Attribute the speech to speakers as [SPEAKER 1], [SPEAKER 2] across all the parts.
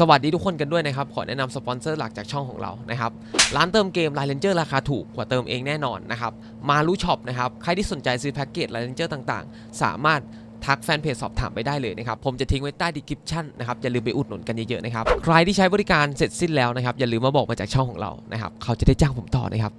[SPEAKER 1] สวัสดีทุกคนกันด้วยนะครับ ขอแนะนำสปอนเซอร์หลักจากช่องของเรานะครับ ร้านเติมเกม l ายเลนเจอร์ราคาถูกกว่าเติมเองแน่นอนนะครับ มารู้ช็อปนะครับ ใครที่สนใจซื้อแพ็กเกจ l ายเลนเจอร์ต่างๆ สามารถทักแฟนเพจสอบถามไปได้เลยนะครับ ผมจะทิ้งไว้ใต้ดีคริปชั่นนะครับ อย่าลืมไปอุดหนุนกันเยอะๆนะครับ ใครที่ใช้บริการเสร็จสิ้นแล้วนะครับ อย่าลืมมาบอกมาจากช่องของเรานะครับ เขาจะได้จ้างผมต่อนะครับ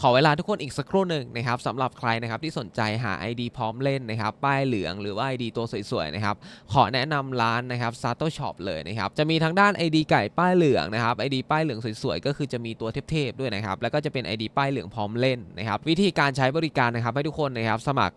[SPEAKER 1] ขอเวลาทุกคนอีกสักครู่หนึ่งนะครับสำหรับใครนะครับที่สนใจหา ID พร้อมเล่นนะครับป้ายเหลืองหรือว่า ID ตัวสวยๆนะครับขอแนะนำร้านนะครับ Sato Shop เลยนะครับจะมีทั้งด้าน ID ไก่ป้ายเหลืองนะครับ ID ป้ายเหลืองสวยๆก็คือจะมีตัวเทพๆด้วยนะครับแล้วก็จะเป็น ID ป้ายเหลืองพร้อมเล่นนะครับวิธีการใช้บริการนะครับให้ทุกคนนะครับสมัคร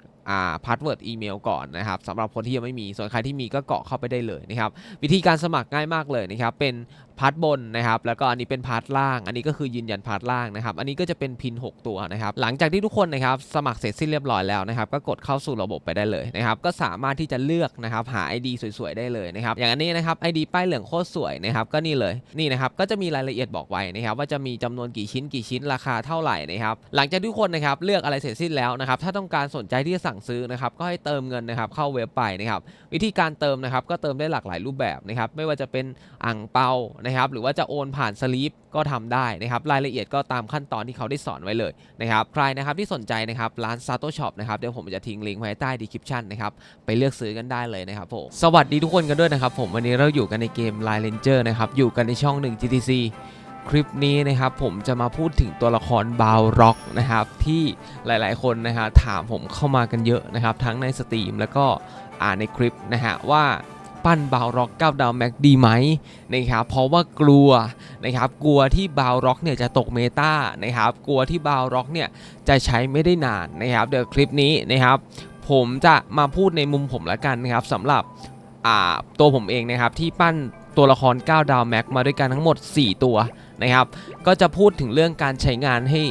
[SPEAKER 1] พาสเวิร์ดอีเมลก่อนนะครับสำหรับคนที่ยังไม่มีส่วนใครที่มีก็เกาะเข้าไปได้เลยนะครับวิธีการสมัครง่ายมากเลยนะครับเป็นพาร์ทบนนะครับแล้วก็อันนี้เป็นพาร์ทล่าง อันนี้ก็คือยืนยันพาร์ทล่างนะครับอันนี้ก็จะเป็นพิน 6 ตัวนะครับหลังจากที่ทุกคนนะครับสมัครเสร็จสิ้นเรียบร้อยแล้วนะครับก็กดเข้าสู่ระบบไปได้เลยนะครับก็สามารถที่จะเลือกนะครับหา ID สวยๆได้เลยนะครับอย่างอันนี้นะครับ ID ป้ายเหลืองโคตรสวยนะครับก็นี่เลยนี่นะครับก็จะมีรายละเอียดบอกไว้นะครับว่าจะมีจำนวนกี่ชิ้นกี่ชิ้นราคาเท่าไหร่นะครับหลังจากทุกคนนะครับเลือกอะไรเสร็จสิ้นแล้วนะครับถ้าต้องการสนใจที่จะสั่งซื้อนะครับก็ให้เติมเงินนะครับเข้าเว็บไปนะครับวิธีการเติมนะครับก็เติมได้หลากหลายรูปแบบนะครับไม่ว่าจะเป็นอ่างเปานะครับหรือว่าจะโอนผ่านสลีปก็ทำได้นะครับรายละเอียดก็ตามขั้นตอนที่เขาได้สอนไว้เลยนะครับใครนะครับที่สนใจนะครับร้าน Sato Shop นะครับเดี๋ยวผมจะทิ้งลิงก์ไว้ใต้ดีคริปชันนะครับไปเลือกซื้อกันได้เลยนะครับผมสวัสดีทุกคนกันด้วยนะครับผมวันนี้เราอยู่กันในเกม Line Ranger นะครับอยู่กันในช่อง 1 GTC คลิปนี้นะครับผมจะมาพูดถึงตัวละครบาวร็อกนะครับที่หลายๆคนนะฮะถามผมเข้ามากันเยอะนะครับทั้งในสตรีมแล้วก็อ่านในคลิปนะฮะว่าปั้นบาวร็อก9ดาวแม็กดีไหมนะครับเพราะว่ากลัวนะครับกลัวที่บาวร็อกเนี่ยจะตกเมตานะครับกลัวที่บาวร็อกเนี่ยจะใช้ไม่ได้นานนะครับเดี๋ยวคลิปนี้นะครับผมจะมาพูดในมุมผมละกันนะครับสำหรับตัวผมเองนะครับที่ปั้น ตัวละคร 9 ดาวแม็กมาด้วยกันทั้งหมด 4 ตัวนะครับ ก็จะพูดถึงเรื่องการใช้งานให้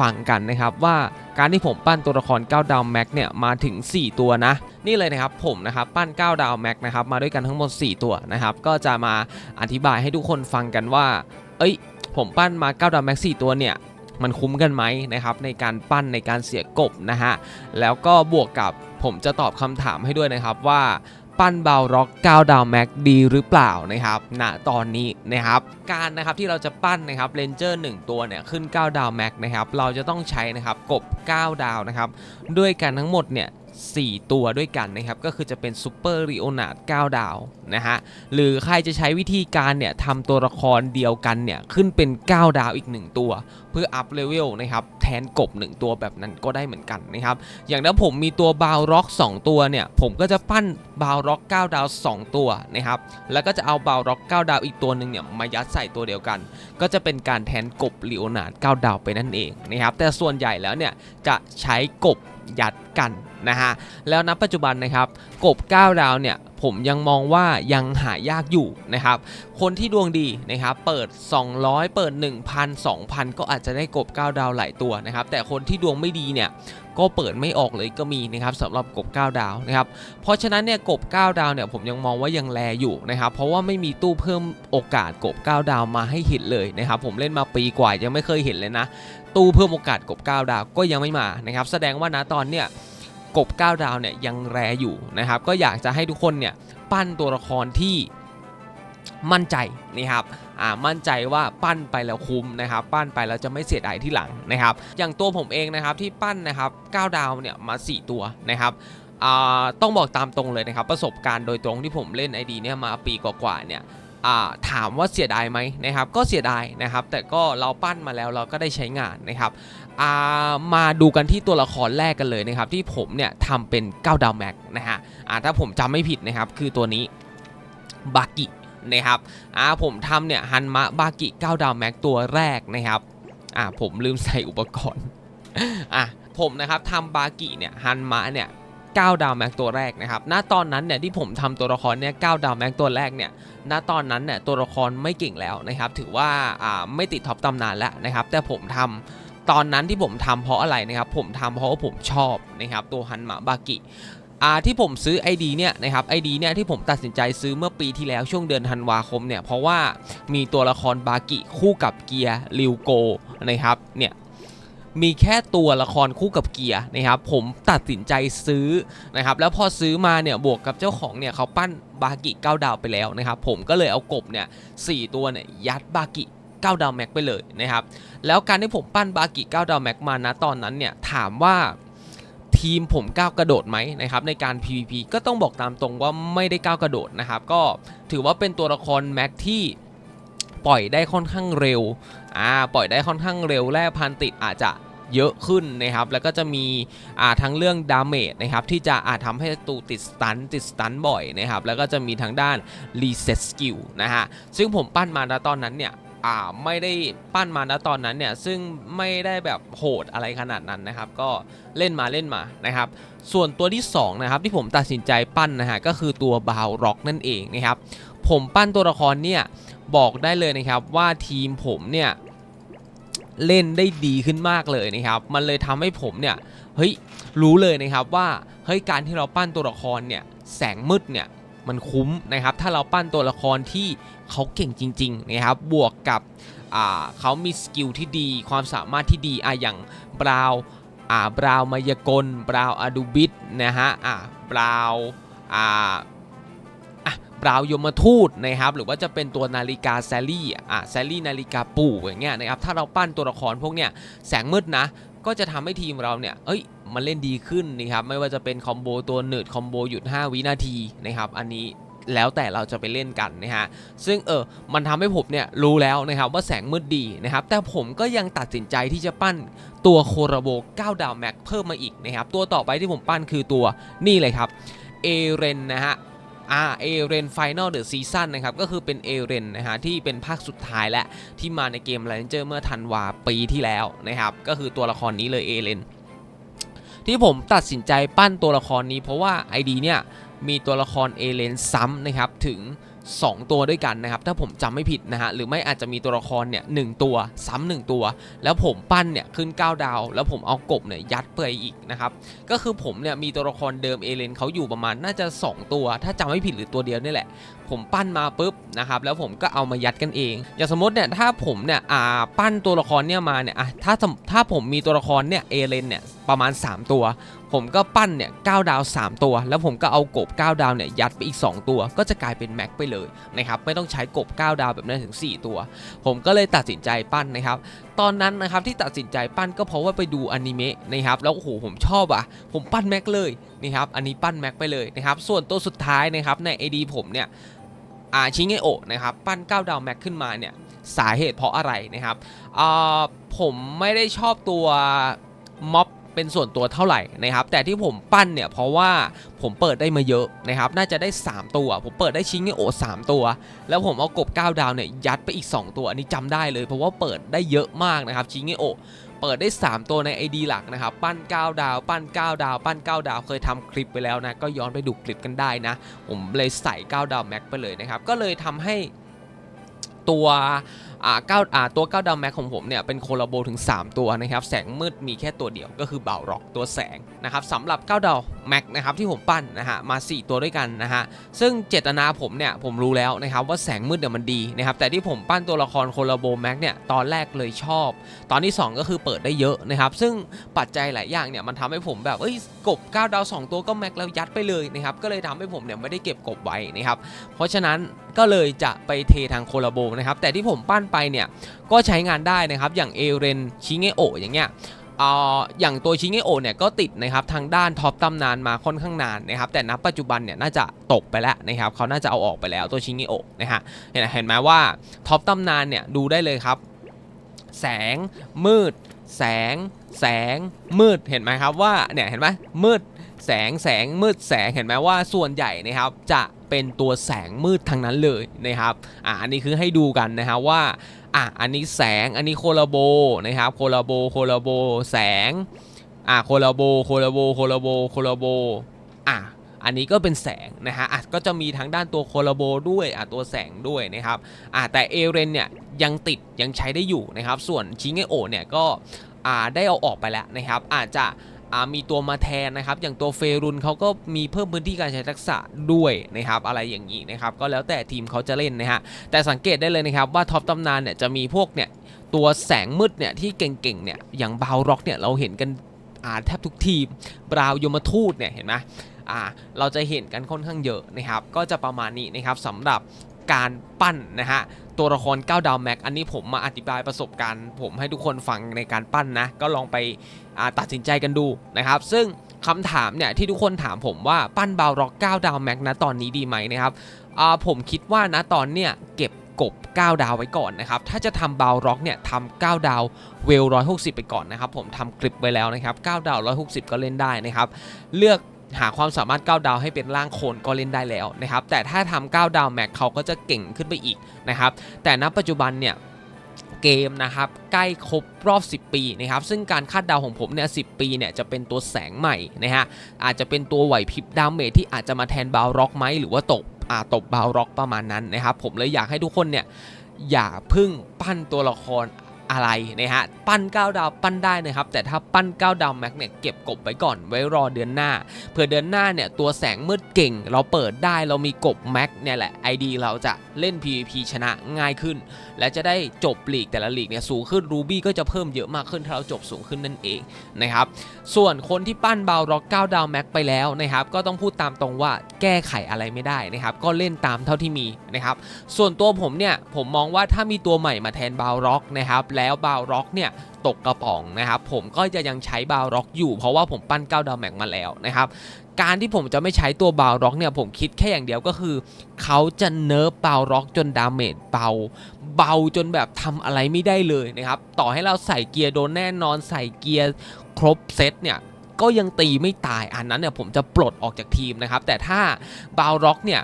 [SPEAKER 1] ฟังกันนะครับว่าการที่ผมปั้นตัวละคร 9 ดาวแม็กเนี่ยมาถึง 4 ตัวนะ นี่เลยนะครับผมนะครับปั้น 9 ดาวแม็กนะครับมาด้วยกันทั้งหมด 4 ตัวนะครับ ก็จะมาอธิบายให้ทุกคนฟังกันว่า เอ้ย ผมปั้นมา 9 ดาวแม็ก4ตัวเนี่ยมันคุ้มกันไหมนะครับในการปั้นในการเสียกบนะฮะแล้วก็บวกกับผมจะตอบคำถามให้ด้วยนะครับว่า ปั้นบาวร็อก9ดาวแม็กดีหรือเปล่านะครับณตอนนี้นะครับการนะครับที่เราจะปั้นนะครับเลนเจอร์1ตัวเนี่ยขึ้น9ดาวแม็กนะครับเราจะต้องใช้นะครับกบ9ดาวนะครับด้วยกันทั้งหมดเนี่ย 4 ตัวด้วยกันนะครับ ก็คือจะเป็นซูเปอร์ริโอนาด9ดาวนะฮะ หรือใครจะใช้วิธีการเนี่ยทำตัวละครเดียวกันเนี่ย ขึ้นเป็น 9 ดาวอีก 1 ตัว เพื่ออัพเลเวลนะครับ แทนกบ 1 ตัวแบบนั้นก็ได้เหมือนกันนะครับ อย่างถ้าผมมีตัวบาวร็อก 2 ตัวเนี่ย ผมก็จะปั้นบาวร็อก 9 ดาว 2 ตัวนะครับ แล้วก็จะเอาบาวร็อก 9 ดาวอีกตัวหนึ่งเนี่ยมายัดใส่ตัวเดียวกัน ก็จะเป็นการแทนกบลีโอนาด9ดาวไปนั่นเองนะครับ แต่ส่วนใหญ่แล้วเนี่ยจะใช้กบยัดกันนะฮะแล้วณปัจจุบันนะครับกบ 9 ดาวเนี่ยผมยังมองว่ายังหายากอยู่นะครับ คนที่ดวงดีนะครับเปิด 200 เปิด 1,000 2,000 ก็อาจจะได้กบ 9 ดาวหลายตัวนะครับ แต่คนที่ดวงไม่ดีเนี่ย ก็เปิดไม่ออกเลยก็มีนะครับสำหรับกบ 9 ดาวนะครับเพราะฉะนั้นเนี่ยกบ 9 ดาวเนี่ยผมยังมองว่ายังแลอยู่นะครับเพราะว่าไม่มีตู้เพิ่มโอกาสกบ 9 ดาวมาให้เห็นเลยนะครับผมเล่นมาปีกว่ายังไม่เคยเห็นเลยนะ ตู้เพิ่มโอกาสกบ 9 ดาวก็ยังไม่มานะครับแสดงว่านะตอนเนี่ยกบ 9 ดาวเนี่ยยังแรอยู่นะครับก็อยากจะให้ทุกคนเนี่ยปั้นตัวละครที่ มั่นใจนะครับอ่ามั่นใจว่าปั้นไปแล้วคุ้มนะครับ ปั้นไปแล้วจะไม่เสียดายที่หลังนะครับ อย่างตัวผมเองนะครับที่ปั้นนะครับ9ดาวเนี่ยมา 4 ตัวนะครับอ่าต้องบอกตามตรงเลยนะครับ ประสบการณ์โดยตรงที่ผมเล่น ID เนี่ยมาปีกว่าๆเนี่ยอ่าถามว่าเสียดายไหมนะครับ ก็เสียดายนะครับ แต่ก็เราปั้นมาแล้วเราก็ได้ใช้งานนะครับอ่ามาดูกันที่ตัวละครแรกกันเลยนะครับ ที่ผมเนี่ยทำเป็น 9 ดาวแม็กนะฮะอ่าถ้าผมจำไม่ผิดนะครับ คือตัวนี้บากิ นะครับอ่าผมทำเนี่ยฮันมะบากิ9ดาวแม็กตัวแรกนะครับอ่าผมลืมใส่อุปกรณ์อะผมนะครับทำบากิเนี่ยฮันมะเนี่ย9ดาวแม็กตัวแรกนะครับ ณ ตอนนั้นเนี่ยที่ผมทำตัวละครเนี่ย9ดาวแม็กตัวแรกเนี่ย ณ ตอนนั้นเนี่ยตัวละครไม่เก่งแล้วนะครับ ถือว่าอ่าไม่ติดท็อปตำนานแล้วนะครับ แต่ผมทำตอนนั้นที่ผมทำเพราะอะไรนะครับ ผมทำเพราะว่าผมชอบนะครับตัวฮันมะบากิ อ่าที่ผมซื้อ ID เนี่ยนะครับ ID เนี่ยที่ผมตัดสินใจซื้อเมื่อปีที่แล้วช่วงเดือนธันวาคมเนี่ยเพราะว่ามีตัวละครบากิคู่กับเกียร์ริวโกนะครับเนี่ยมีแค่ตัวละครคู่กับเกียร์นะครับผมตัดสินใจซื้อนะครับแล้วพอซื้อมาเนี่ยบวกกับเจ้าของเนี่ยเขาปั้นบากิ9ดาวไปแล้วนะครับผมก็เลยเอากบเนี่ยสตัวเนี่ยยัดบากิ9ดาวแม็กไปเลยนะครับแล้วการที่ผมปั้นบากิ9ดาวแม็กมานะตอนนั้นเนี่ยถามว่า ทีมผมก้าวกระโดดไหมนะครับในการ PVP ก็ต้องบอกตามตรงว่าไม่ได้ก้าวกระโดดนะครับก็ถือว่าเป็นตัวละครแม็กที่ปล่อยได้ค่อนข้างเร็วอ่าปล่อยได้ค่อนข้างเร็วแร่พันติดอาจจะเยอะขึ้นนะครับแล้วก็จะมีอ่าทั้งเรื่องดาเมจนะครับที่จะอาจทำให้ตูติดสตันติดสตันบ่อยนะครับแล้วก็จะมีทางด้านรีเซ็ตสกิลนะฮะซึ่งผมปั้นมาณตอนนั้นเนี่ย อ่าไม่ได้ปั้นมาณตอนนั้นเนี่ยซึ่งไม่ได้แบบโหดอะไรขนาดนั้นนะครับ ก็เล่นมาเล่นมานะครับ ส่วนตัวที่2นะครับที่ผมตัดสินใจปั้นนะฮะก็คือตัวบาวร็อกนั่นเองนะครับ ผมปั้นตัวละครเนี่ยบอกได้เลยนะครับว่าทีมผมเนี่ยเล่นได้ดีขึ้นมากเลยนะครับ มันเลยทำให้ผมเนี่ยเฮ้ยรู้เลยนะครับว่าเฮ้ยการที่เราปั้นตัวละครเนี่ยแสงมืดเนี่ย มันคุ้มนะครับ ถ้าเราปั้นตัวละครที่เขาเก่งจริง ๆ นะครับ บวกกับเขามีสกิลที่ดี ความสามารถที่ดีอะอย่างบราวอ่าบราวมายากลบราวอดูบิดนะฮะอ่าบราวอ่าบราวยมทูตนะครับหรือว่าจะเป็นตัวนาฬิกาแซลลี่อะแซลลี่นาฬิกาปู่อย่างเงี้ยนะครับถ้าเราปั้นตัวละครพวกเนี้ยแสงมืดนะ ก็จะทำให้ทีมเราเนี่ยเอ้ย มันเล่นดีขึ้นนะครับไม่ว่าจะเป็นคอมโบตัวหนืดคอมโบหยุด 5 วินาทีนะครับอันนี้แล้วแต่เราจะไปเล่นกันนะฮะ ซึ่งเออ มันทำให้ผมเนี่ยรู้แล้วนะครับว่าแสงมืดดีนะครับ แต่ผมก็ยังตัดสินใจที่จะปั้นตัวโคราโบ9ดาวแม็กเพิ่มมาอีกนะครับ ตัวต่อไปที่ผมปั้นคือตัวนี่เลยครับ เอเรนนะฮะอ่าเอเรนไฟนอลเดอะซีซั่นนะครับ ก็คือเป็นเอเรนนะฮะ ที่เป็นภาคสุดท้ายและที่มาในเกม r รนเจอร์เมื่อธันวาปีที่แล้วนะครับ ก็คือตัวละครนี้เลยเอเรน ที่ผมตัดสินใจปั้นตัวละครนี้ เพราะว่า ID เนี่ยมีตัวละครเอเลนซ้ำนะครับถึง 2 ตัวด้วยกันนะครับถ้าผมจำไม่ผิดนะฮะหรือไม่อาจจะมีตัวละครเนี่ยหนึ่งตัวซ้ำหนึ่งตัว แล้วผมปั้นเนี่ยขึ้น 9 ดาว แล้วผมเอากบเนี่ยยัดไปอีกนะครับก็คือผมเนี่ยมีตัวละครเดิมเอเลนเขาอยู่ประมาณน่าจะ 2 ตัว ถ้าจำไม่ผิดหรือตัวเดียวนี่แหละ ผมปั้นมาปุ๊บนะครับแล้วผมก็เอามายัดกันเอง อย่างสมมติเนี่ยถ้าผมเนี่ยปั้นตัวละครเนี่ยมาเนี่ยถ้าถ้าผมมีตัวละครเนี่ยเอเลนเนี่ย ประมาณ 3 ตัว ผมก็ปั้นเนี่ย9ดาว 3 ตัว แล้วผมก็เอากบ 9 ดาวเนี่ยยัดไปอีก 2 ตัว ก็จะกลายเป็นแม็กไปเลยนะครับไม่ต้องใช้กบ 9 ดาวแบบนั้นถึง 4 ตัว ผมก็เลยตัดสินใจปั้นนะครับตอนนั้นนะครับที่ตัดสินใจปั้นก็เพราะว่าไปดูอนิเมะนะครับแล้วโอ้โหผมชอบอะผมปั้นแม็กเลยนี่ครับอันนี้ปั้นแม็กไปเลยนะครับส่วนตัวสุดท้ายนะครับใน AD ผมเนี่ยอาชิเงโอะนะครับปั้น9ดาวแม็กขึ้นมาเนี่ยสาเหตุเพราะอะไรนะครับอ่าผมไม่ได้ชอบตัวม็อบ เป็นส่วนตัวเท่าไหร่นะครับ แต่ที่ผมปั้นเนี่ยเพราะว่าผมเปิดได้มาเยอะนะครับ น่าจะได้ 3 ตัว ผมเปิดได้ชิงเงโอะ3ตัว แล้วผมเอากบ 9 ดาวเนี่ยยัดไปอีก 2 ตัว อันนี้จำได้เลย เพราะว่าเปิดได้เยอะมากนะครับ ชิงเงโอเปิดได้ 3 ตัวใน ID หลักนะครับ ปั้น 9 ดาว ปั้น 9 ดาว ปั้น 9 ดาว เคยทำคลิปไปแล้วนะ ก็ย้อนไปดูคลิปกันได้นะ ผมเลยใส่ 9 ดาวแม็กไปเลยนะครับ ก็เลยทำให้ ตัวอ่าเก้าอ่าตัว9ดาวแม็กของผมเนี่ยเป็นโคลาโบถึง 3 ตัวนะครับแสงมืดมีแค่ตัวเดียวก็คือเบาร็อกตัวแสงนะครับสำหรับ9ดาวแม็กนะครับที่ผมปั้นนะฮะมา 4 ตัวด้วยกันนะฮะซึ่งเจตนาผมเนี่ยผมรู้แล้วนะครับว่าแสงมืดเนี่ยมันดีนะครับแต่ที่ผมปั้นตัวละครโคลาโบแม็กเนี่ยตอนแรกเลยชอบ ตอนที่ 2 ก็คือเปิดได้เยอะนะครับซึ่งปัจจัยหลายอย่างเนี่ยมันทำให้ผมแบบเอ้ยกบ9ดาว 2 ตัวก็แม็กแล้วยัดไปเลยนะครับก็เลยทำให้ผมเนี่ยไม่ได้เก็บกบไว้นะครับเพราะฉะนั้นก็เลยจะไปเททางโคลาโบนะครับแต่ที่ผมปั้นไปเนี่ยก็ใช้งานได้นะครับอย่างเอเรนชิเงโออย่างเงี้ยอย่างตัวชิเงโอเนี่ยก็ติดนะครับทางด้านท็อปตำนานมาค่อนข้างนานนะครับแต่ณปัจจุบันเนี่ยน่าจะตกไปแล้วนะครับเขาน่าจะเอาออกไปแล้วตัวชิเงโอนะฮะเห็นเห็นไหมว่าท็อปตำนานเนี่ยดูได้เลยครับ แสงมืด แสง แสงมืดเห็นไหมครับว่าเนี่ยเห็นไหมมืดแสงแสงมืดแสงเห็นไหมว่าส่วนใหญ่นะครับจะ เป็นตัวแสงมืดทั้งนั้นเลยนะครับอ่าอันนี้คือให้ดูกันนะครับว่าอะอันนี้แสงอันนี้โคลาโบนะครับโคลาโบโคลาโบแสงอะโคลาโบโคลาโบโคลาโบโคลาโบอะอันนี้ก็เป็นแสงนะฮะอะก็จะมีทั้งด้านตัวโคลาโบด้วยอะตัวแสงด้วยนะครับอะแต่เอเรนเนี่ยยังติดยังใช้ได้อยู่นะครับ ส่วนชิงเงโอเนี่ยก็อ่าได้เอาออกไปแล้วนะครับ อาจจะ มีตัวมาแทนนะครับ อย่างตัวเฟรุนเขาก็มีเพิ่มพื้นที่การใช้ทักษะด้วยนะครับอะไรอย่างนี้นะครับก็แล้วแต่ทีมเขาจะเล่นนะฮะแต่สังเกตได้เลยนะครับว่าท็อปตำนานเนี่ยจะมีพวกเนี่ยตัวแสงมืดเนี่ยที่เก่งๆเนี่ยอย่างบาวร็อกเนี่ยเราเห็นกันอาแทบทุกทีมบราวยมทูตเนี่ยเห็นไหมอ่าเราจะเห็นกันค่อนข้างเยอะนะครับ ก็จะประมาณนี้นะครับสำหรับ การปั้นนะฮะตัวละคร9ดาวแม็กอันนี้ผมมาอธิบายประสบการณ์ ผมให้ทุกคนฟังในการปั้นนะ ก็ลองไปตัดสินใจกันดูนะครับ ซึ่งคำถามเนี่ยที่ทุกคนถามผมว่าปั้นบาวร็อก9ดาวแม็กนะตอนนี้ดีไหมนะครับผมคิดว่านะตอนเนี้ยเก็บกบ 9 ดาวไว้ก่อนนะครับ ถ้าจะทำบาวร็อกเนี่ยทำ9ดาวเวล160 ไปก่อนนะครับ ผมทำคลิปไว้แล้วนะครับ 9 ดาว 160 ก็เล่นได้นะครับ เลือก หาความสามารถ 9 ดาวให้เป็นร่างโคนก็เล่นได้แล้วนะครับแต่ถ้าทำ9ดาวแม็กเขาก็จะเก่งขึ้นไปอีกนะครับแต่ณปัจจุบันเนี่ยเกมนะครับใกล้ครบรอบ 10 ปีนะครับซึ่งการคาดเดาของผมเนี่ย10ปีเนี่ยจะเป็นตัวแสงใหม่นะฮะอาจจะเป็นตัวไหวพริบดาเมจที่อาจจะมาแทนบาวร็อกไหมหรือว่าตกอาตบบาวร็อกประมาณนั้นนะครับผมเลยอยากให้ทุกคนเนี่ยอย่าพึ่งปั้นตัวละคร อะไรนะฮะปั้น 9 ดาวปั้นได้นะครับแต่ถ้าปั้น 9 ดาวแม็กเนี่ยเก็บกบไว้ก่อนไว้รอเดือนหน้าเผื่อเดือนหน้าเนี่ยตัวแสงมืดเก่ง เราเปิดได้เรามีกบแม็กเนี่ยแหละ ID เราจะเล่น PVP ชนะง่ายขึ้น และจะได้จบลีกแต่ละลีกเนี่ยสูงขึ้นรูบี้ก็จะเพิ่มเยอะมากขึ้นถ้าเราจบสูงขึ้นนั่นเองนะครับส่วนคนที่ปั้นบาวร็อก9ดาวแม็กไปแล้วนะครับก็ต้องพูดตามตรงว่าแก้ไขอะไรไม่ได้นะครับก็เล่นตามเท่าที่มีนะครับส่วนตัวผมเนี่ยผมมองว่าถ้ามีตัวใหม่มาแทนบาวร็อกนะครับแล้วบาวร็อกเนี่ยตกกระป๋องนะครับผมก็จะยังใช้บาวร็อกอยู่เพราะว่าผมปั้น9ดาวแม็กมาแล้วนะครับการที่ผมจะไม่ใช้ตัวบาวร็อกเนี่ยผมคิดแค่อย่างเดียวก็คือ เขาจะเนิร์ฟบาวร็อกจนดาเมจเบาเบาจนแบบทำอะไรไม่ได้เลยนะครับต่อให้เราใส่เกียร์โดนแน่นอนใส่เกียร์ครบเซตเนี่ยก็ยังตีไม่ตายอันนั้นเนี่ยผมจะปลดออกจากทีมนะครับแต่ถ้าบาวร็อกเนี่ย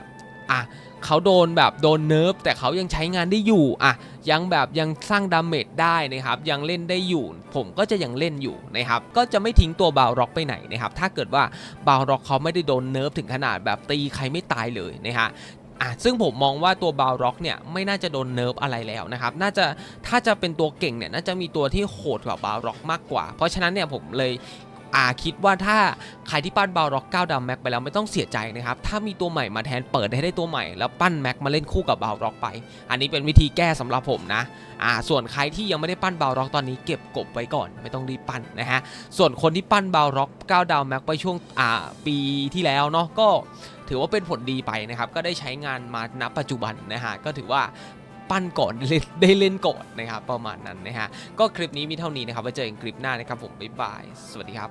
[SPEAKER 1] อะ เขาโดนแบบโดนเนิร์ฟแต่เขายังใช้งานได้อยู่อะยังแบบยังสร้างดาเมจได้นะครับยังเล่นได้อยู่ ผมก็จะยังเล่นอยู่นะครับก็จะไม่ทิ้งตัวบาวร็อกไปไหนนะครับถ้าเกิดว่าบาวร็อกเขาไม่ได้โดนเนิร์ฟถึงขนาดแบบตีใครไม่ตายเลยนะฮะอะซึ่งผมมองว่าตัวบาวร็อกเนี่ยไม่น่าจะโดนเนิร์ฟอะไรแล้วนะครับน่าจะถ้าจะเป็นตัวเก่งเนี่ยน่าจะมีตัวที่โหดกว่าบาวร็อกมากกว่า เพราะฉะนั้นเนี่ยผมเลย อาคิดว่าถ้าใครที่ปั้นบาวร็อก9ดำแม็กไปแล้วไม่ต้องเสียใจนะครับ ถ้ามีตัวใหม่มาแทนเปิดให้ได้ตัวใหม่ แล้วปั้นแม็กมาเล่นคู่กับบาวร็อกไป อันนี้เป็นวิธีแก้สำหรับผมนะอ่าส่วนใครที่ยังไม่ได้ปั้นบาวร็อกตอนนี้เก็บกบไว้ก่อนไม่ต้องรีบปั้นนะฮะส่วนคนที่ปั้นบาวร็อก9ดาวแม็กไปช่วงอ่าปีที่แล้วเนาะก็ถือว่าเป็นผลดีไปนะครับก็ได้ใช้งานมาณปัจจุบันนะฮะก็ถือว่าปั้นก่อดเล่นได้เล่นก่อนนะครับประมาณนั้นนะฮะก็คลิปนี้มีเท่านี้นะครับไว้เจอกันคลิปหน้านะครับผมบ๊ายบาย สวัสดีครับ